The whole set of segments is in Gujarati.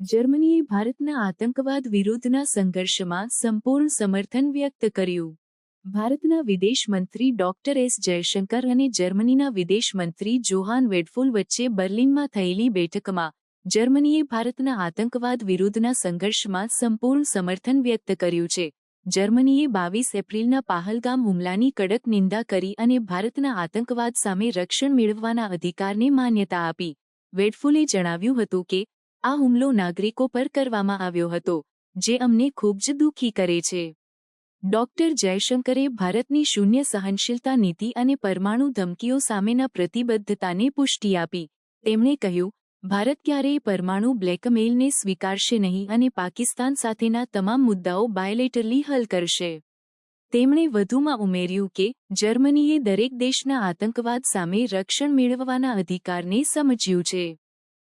જર્મનીએ ભારતના આતંકવાદ વિરુદ્ધના સંઘર્ષમાં સંપૂર્ણ સમર્થન વ્યક્ત કર્યું. ભારતના વિદેશ મંત્રી ડોક્ટર એસ જયશંકર અને જર્મનીના વિદેશ મંત્રી જોહાન વેડફુલ વચ્ચે બર્લિનમાં થયેલી બેઠકમાં જર્મનીએ ભારતના આતંકવાદ વિરુદ્ધના સંઘર્ષમાં સંપૂર્ણ સમર્થન વ્યક્ત કર્યું છે. જર્મનીએ બાવીસ એપ્રિલના પાહલગામ હુમલાની કડક નિંદા કરી અને ભારતના આતંકવાદ સામે રક્ષણ મેળવવાના અધિકારને માન્યતા આપી. વેડફુલે જણાવ્યું હતું કે આ હુમલો નાગરિકો પર કરવામાં આવ્યો હતો, જે અમને ખૂબ જ દુઃખી કરે છે. ડોક્ટર જયશંકરે ભારતની શૂન્ય સહનશીલતા નીતિ અને પરમાણુ ધમકીઓ સામેના પ્રતિબદ્ધતાને પુષ્ટિ આપી. તેમણે કહ્યું, ભારત ક્યારેય પરમાણુ બ્લેકમેઇલને સ્વીકારશે નહીં અને પાકિસ્તાન સાથેના તમામ મુદ્દાઓ બાયલેટરલી હલ કરશે. તેમણે વધુમાં ઉમેર્યું કે, જર્મનીએ દરેક દેશના આતંકવાદ સામે રક્ષણ મેળવવાના અધિકારને સમજ્યું છે.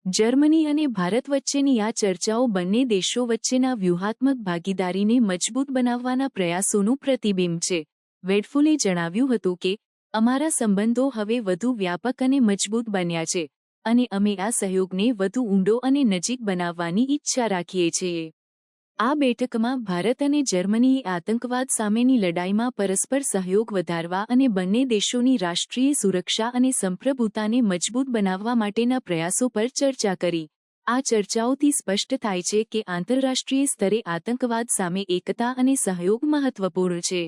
જર્મની અને ભારત વચ્ચેની આ ચર્ચાઓ બંને દેશો વચ્ચેના વ્યૂહાત્મક ભાગીદારીને મજબૂત બનાવવાના પ્રયાસોનું પ્રતિબિંબ છે. વેડફુલે જણાવ્યું હતું કે, અમારા સંબંધો હવે વધુ વ્યાપક અને મજબૂત બન્યા છે, અને અમે આ સહયોગને વધુ ઊંડો અને નજીક બનાવવાની ઈચ્છા રાખીએ છીએ. આ બેઠકમાં ભારત અને જર્મનીએ આતંકવાદ સામેની લડાઈમાં પરસ્પર સહયોગ વધારવા અને બંને દેશોની રાષ્ટ્રીય સુરક્ષા અને સંપ્રભુતાને મજબૂત બનાવવા માટેના પ્રયાસો પર ચર્ચા કરી. આ ચર્ચાઓથી સ્પષ્ટ થાય છે કે આંતરરાષ્ટ્રીય સ્તરે આતંકવાદ સામે એકતા અને સહયોગ મહત્વપૂર્ણ છે.